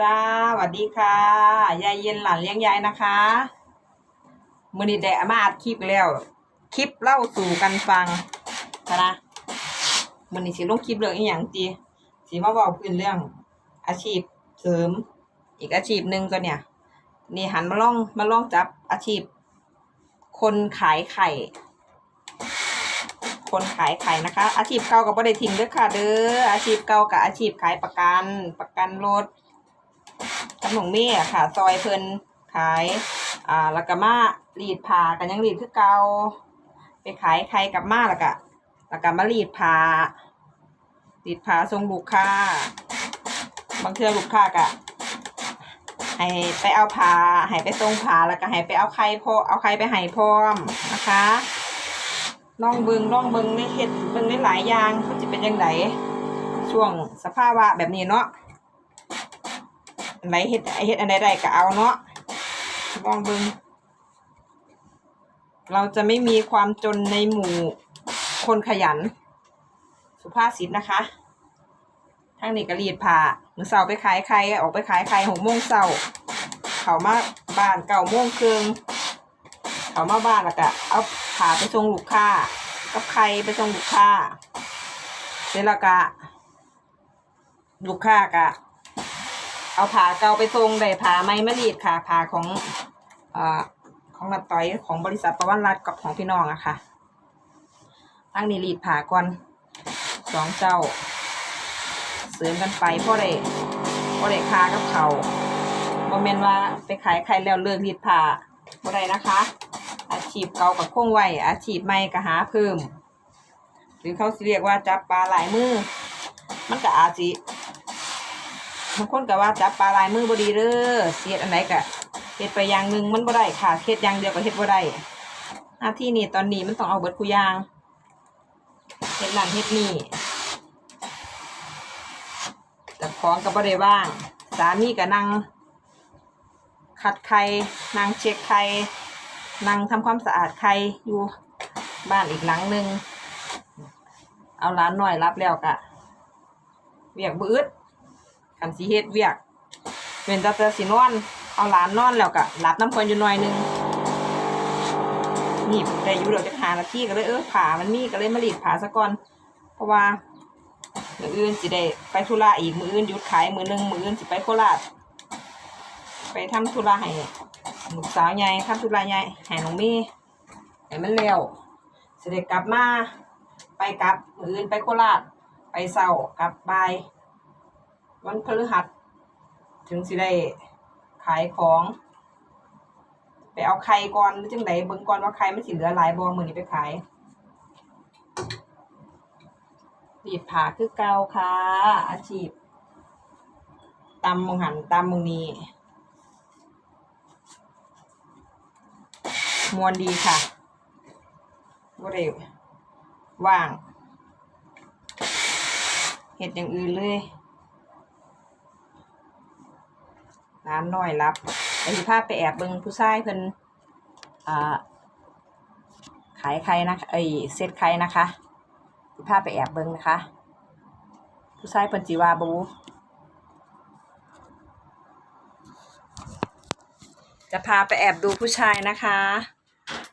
จ้าสวัสดีค่ะ ยายเย็นหลานเลี้ยงยายนะคะมือนี้ได้มาอัดคลิปแล้ว คลิปเล่าสู่กันฟังนะมือนี้สิลงคลิปเรื่องอีหยังตีสิมาบอกพื้นเรื่อง อาชีพเสริม อีกอาชีพหนึ่งก็เนี่ย นี่หันมาลองมาลองจับอาชีพ คนขายไข่ คนขายไข่นะคะ อาชีพเก่ากับบ่ได้ทิ้งเด้อค่ะ เด้ออาชีพเก่ากับอาชีพขายประกันประกันรถ กับหนองเม่ค่ะ ซอยเพิ่นขาย อ่าล้วก็มารีดผ้ากันยังรีดคือเก่าไปขายไข่กับมาล้วก็ล้วก็มารีดผ้ารีดผ้าส่งลูกค้า บางเทื่อลูกค้าก็ให้ไปเอาผ้าให้ไปส่งผ้าแล้วก็ให้ไปเอาไข่พอเอาไข่ไปให้พร้อมนะคะลองเบิงลองเบิงในเฮ็ดเบิงในหลายอย่างมันจะเป็นยังไงช่วงสภาวะแบบนี้เนาะ ไหนเฮ็ดเฮ็ดอันใดได้ก็เอาเนาะลองเบิงเราจะไม่มีความจนในหมู่คนขยัน สุภาษิตนะคะทางนี้ก็รีดผ้ามื้อเช้าไปขายไข่ออกไปขายไข่หกโมงเช้าเขามาบ้านเก้าโมงครึ่งเขามาบ้านแล้วก็เอาผ้าไปส่งลูกค้ากับไข่ไปส่งลูกค้าเสร็จแล้วก็ลูกค้าก็ เอาผาเก่าไปส่งได้ผาไหมมารีดค่ะผาของอของนัดต้อยของบริษัทประวันรัฐกับของพี่น้องอะค่ะทางนี้รีดผาก่อนสองเจ้า เสริมกันไปพ่อได้พ่อได้ค้ากับเขาบอมเมนว่าไปขายใครแล้วเลิกรีดผาบ่ได้นะคะ อาชีพเก่ากับคงไว้อาชีพใหม่ก็หาเพิ่ม หรือเขาเรียกว่าจับปลาหลายมือ มันก็อาจสิ บางคนก็ว่าจับปลาลายมือบดีเด้อเสียดอันไหนก็เฮ็ดไปอย่างหนึ่งมันบ่ได้ค่ะเฮ็ดอย่างเดียวก็เฮ็ดบ่ได้หน้าที่นี่ตอนนี้มันต้องเอาเบิดคุอยางเฮ็ดนั่นเฮ็ดนี่แต่ของก็บ่ได้ว่าง สามีก็นั่งขัดไข่นั่งเช็คไข่นั่งทำความสะอาดไข่อยู่บ้านอีกหลังหนึ่งเอาร้านหน่อยรับแล้วกะเวียกบืด กันสีเฮ็ดเวียกเว้นแต่จะสินอน เอาหลานนอนแล้วกะรับน้ำเพลินอยู่หน่อยนึงนี่ได้อยู่เดี๋ยวจะหานาทีก็เลยเออผ่ามันมีก็เลยมาหลีดผ่าซะก่อน เพราะว่ามืออื่นสิได้ไปธุระอีกมืออื่นหยุดขายมือหนึงมืออื่นสิไปโคราชไปทำธุระให้ลูกสาวใหญ่ทำธุระใหญ่ให้น้องมีให้มันเร็วสิได้กลับมาไปกลับมืออื่นไปโคราชไปเศร้ากลับบ่าย วันพฤหัส ถึงสิได้ขายของ ไปเอาไข่ก่อนหรือจังไดเบิ่งก่อนว่าไข่มันสิเหลือหลายบ่มื้อนี้ไปขายรีดผ้าคือเก่าค่ะ อาชีพตำมงหันตำมงนี้มวนดีค่ะบ่ได้ว่างเห็ดอย่างอื่นเลย ร้านน้อยรับไปสิพาไปแอบเบิงผู้ชายเพิ่นอ่าขายไข่นะเอ้เซตไข่นะคะสิพาไปแอบเบิงนะคะ ผู้ชายเพิ่นจีวาบูจะพาไปแอบดูผู้ชายนะคะ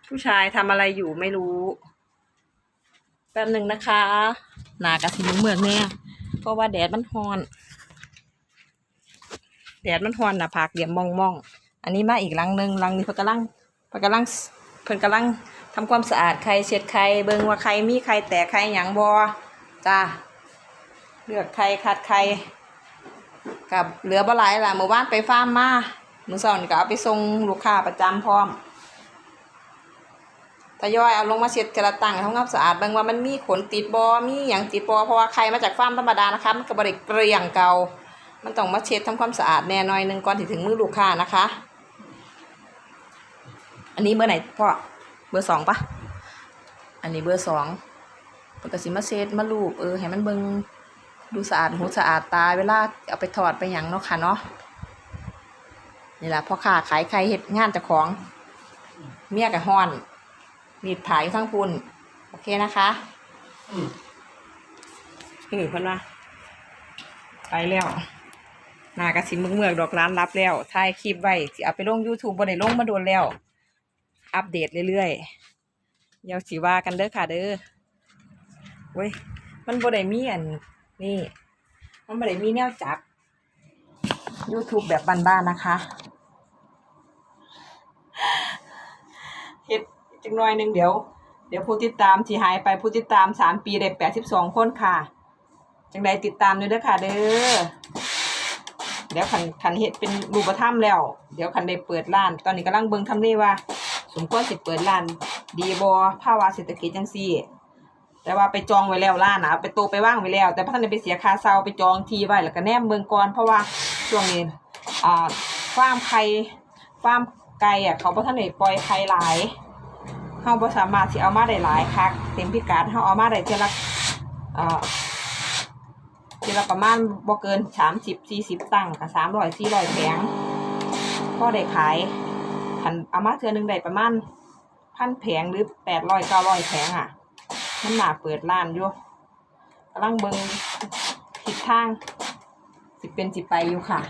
ผู้ชายทำอะไรอยู่ไม่รู้ แป๊บหนึ่งนะคะ หนากระสิเมืองเนี่ยเพราะว่าแดดมันฮอน แดดมันฮอนนะผากเหลี่ยมมองมองอันนี้มาอีกลังหนึ่งลังนี้เพิ่นกำลังเพิ่นกำลังเพิ่นกำลังทำความสะอาดไข่เช็ดไข่เบิ่งว่าไข่มีไข่แตกไข่หยังบ่จ้าเลือกไข่คัดไข่กับเหลือบ่หลายล่ะเมื่อวานไปฟาร์มมามื้อเช้านี่ก็เอาไปส่งลูกค้าประจำพร้อมทยอยเอาลงมาเช็ดกระตังทำความสะอาดเบิ่งว่ามันมีขนติดบ่มีหยังติดบ่เพราะว่าไข่มาจากฟาร์มธรรมดานะคะมันก็บ่ได้เกลียงเก่า มันต้องมาเช็ดทำความสะอาดแน่หน่อยหนึงก่อนที่ถึงมือลูกค้านะคะ อันนี้เบอร์ไหนพ่อเบอร์สองปะอันนี้เบอร์สองปกติมาเช็ดมาลูบเออให้มันเบิงดูสะอาดหูสะอาดตาเวลาเอาไปถอดไปหยังเนาะค่ะเนาะนี่แหละพ่อค้าขายไข่เฮ็ดงานเจ้าของ เมียกับฮอนมีดผายทั้งปุ่นโอเคนะคะอืมเพิ่นว่าไปแล้ว นากระสิมึงเมือกดอกร้านรับแล้วถ่ายคลิปไว้สิเอาไปลง YouTube บ่ได้ลงมาโดนแล้ว อัปเดตเรื่อยๆอย่าสิว่ากันเด้อค่ะเด้อเว้ยมันบ่ไดมีอันนี่ มันบ่ไดมีแนวจับ YouTube แบบบ้านๆนะคะเฮ็ดจังหน่อยหนึ่งเดี๋ยว เดี๋ยวผู้ติดตามที่หายไปผู้ติดตามสามปีได้แปดสิบสองคนค่ะ จังใดติดตามด้วยเด้อค่ะเด้อ เดี๋ยวขันขันเฮ็ดเป็นรูปธรรมแล้ว เดี๋ยวขันได้เปิดร้าน ตอนนี้กำลังเบิ่งทำเลว่า สมควรสิเปิดร้าน ดีบ่ภาวะเศรษฐกิจจังซี่ แต่ว่าไปจองไว้แล้วร้านนะเอาไปโตไปว่างไว้แล้ว แต่พระท่านได้ไปเสียค่าเช่าไปจองทีไว้แล้วก็แนมเบิ่งก่อนเพราะว่าช่วงนี้อ่าฟาร์มไข่ฟาร์มไก่อะเขาบ่ทันได้ปล่อยไข่หลายเฮาบ่สามารถสิเอามาได้หลายคักเต็มพิกัดเฮาเอามาได้เทื่อละอ่อเทื่อละประมาณบ่เกิน30 40ตั้งก็300 400แผงพอได้ขายคันเอามาเทือหนึงได้ประมาณพันแผงหรือ800 900แผงอะมันหนาเปิดร้านอยู่กำลังเบิงทิศทาง สิเป็นสิไปอยู่ค่ะ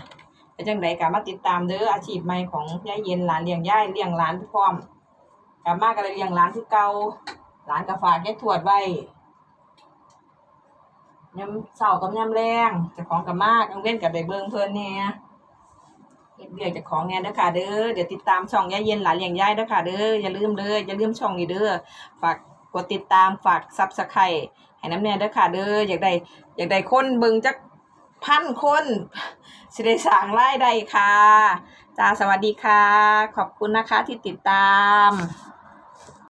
แต่จังใดก็มาติดตามเด้ออาชีพใหม่ของยายเย็นหลานเลี้ยงย่ายเลี้ยงหลานพร้อมกลับมาก็เลยเลี้ยงหลานคือเก่าหลานก็ฝากยายทวดไว้ ยำเสากับยำแรงจ้าของกับมากกังเว้นกับได้เบิ่งเพิ่นเนี่ยเฮ็ดเรียกจ้าของเนี่ยเด้อค่ะเด้อเดี๋ยวติดตามช่องยาเย็นหลานเลี้ยงย่ายเด้อค่ะเด้ออย่าลืมเด้ออย่าลืมช่องนี้เด้อฝากกดติดตามฝากซับสไครต์ให้น้ำแน่เด้อค่ะเด้ออยากได้อยากได้คนเบิ่งจักพันคนสิได้สร้างรายได้ค่ะจ้าสวัสดีค่ะ ขอบคุณนะคะที่ติดตาม